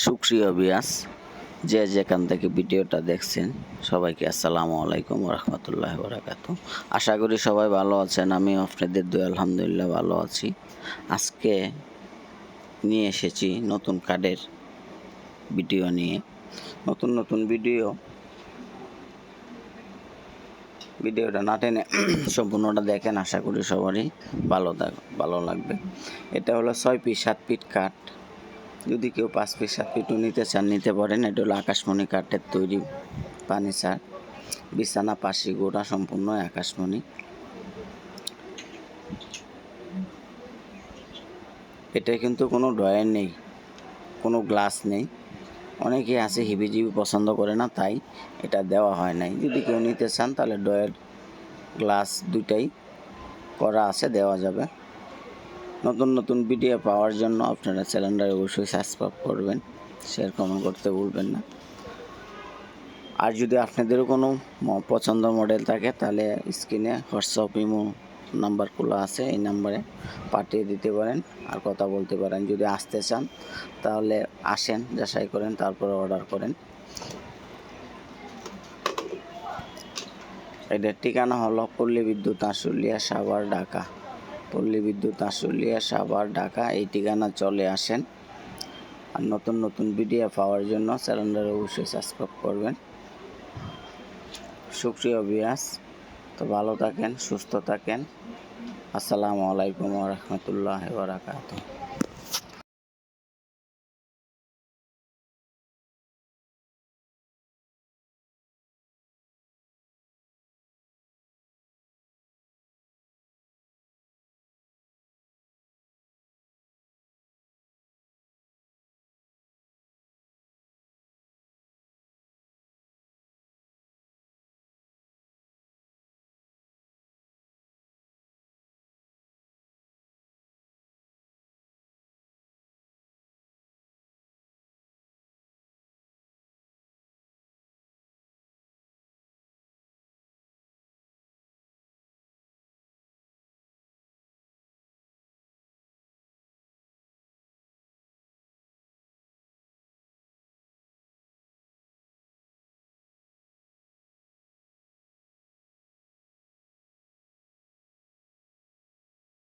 সুক্রিয় বিয়াস যে যেখান থেকে ভিডিওটা দেখছেন, সবাইকে আসসালামু আলাইকুম রহমতুল্লাহ বরাকাতু আশা করি সবাই ভালো আছেন আমি আপনাদের দু আলহামদুলিল্লাহ ভালো আছি। আজকে নিয়ে এসেছি নতুন কার্ডের ভিডিও নিয়ে। নতুন নতুন ভিডিও। ভিডিওটা না টেনে সম্পূর্ণটা দেখেন, আশা করি সবারই ভালো ভালো লাগবে। এটা হলো ছয় পিস, সাত পিট কাঠ যদি কেউ পাঁচ পিস সাত ফিটও নিতে চান, নিতে পারেন। এটা হলো আকাশমণি কাঠের তৈরি ফার্নিচার বিছানা, পাশি, গোড়া সম্পূর্ণ আকাশমণি। এটা কিন্তু কোনো ড্রয়ার নেই, কোনো গ্লাস নেই। অনেকেই আছে হিবিজিবি পছন্দ করে না, তাই এটা দেওয়া হয় নাই। যদি কেউ নিতে চান, তাহলে ডয়ের গ্লাস দুইটাই করা আছে, দেওয়া যাবে। নতুন নতুন ভিডিও পাওয়ার জন্য আপনারা চ্যানেলটা অবশ্যই সাবস্ক্রাইব করবেন শেয়ার কমেন্ট করতে ভুলবেন না। আর যদি আপনাদেরও কোনো পছন্দ মডেল থাকে, তাহলে স্ক্রিনে হোয়াটসঅ্যাপ ইমো নাম্বার খোলা আছে, এই নাম্বারে পাঠিয়ে দিতে পারেন আর কথা বলতে পারেন। যদি আসতে চান, তাহলে আসেন, যাচাই করেন, তারপরে অর্ডার করেন। এটার ঠিকানা হলো পল্লী বিদ্যুৎ আশুলিয়া, সাভার, ঢাকা। পল্লী বিদ্যুৎ আশুলিয়া, সাভার, ঢাকা এই ঠিকানা চলে আসেন। আর নতুন নতুন ভিডিও পাওয়ার জন্য চ্যানেলটা অবশ্যই সাবস্ক্রাইব করবেন। সুপ্রিয় বিয়াস তো ভালো থাকেন, সুস্থ থাকেন। আসসালামু আলাইকুম রহমতুল্লাহ বারাকাতুহ।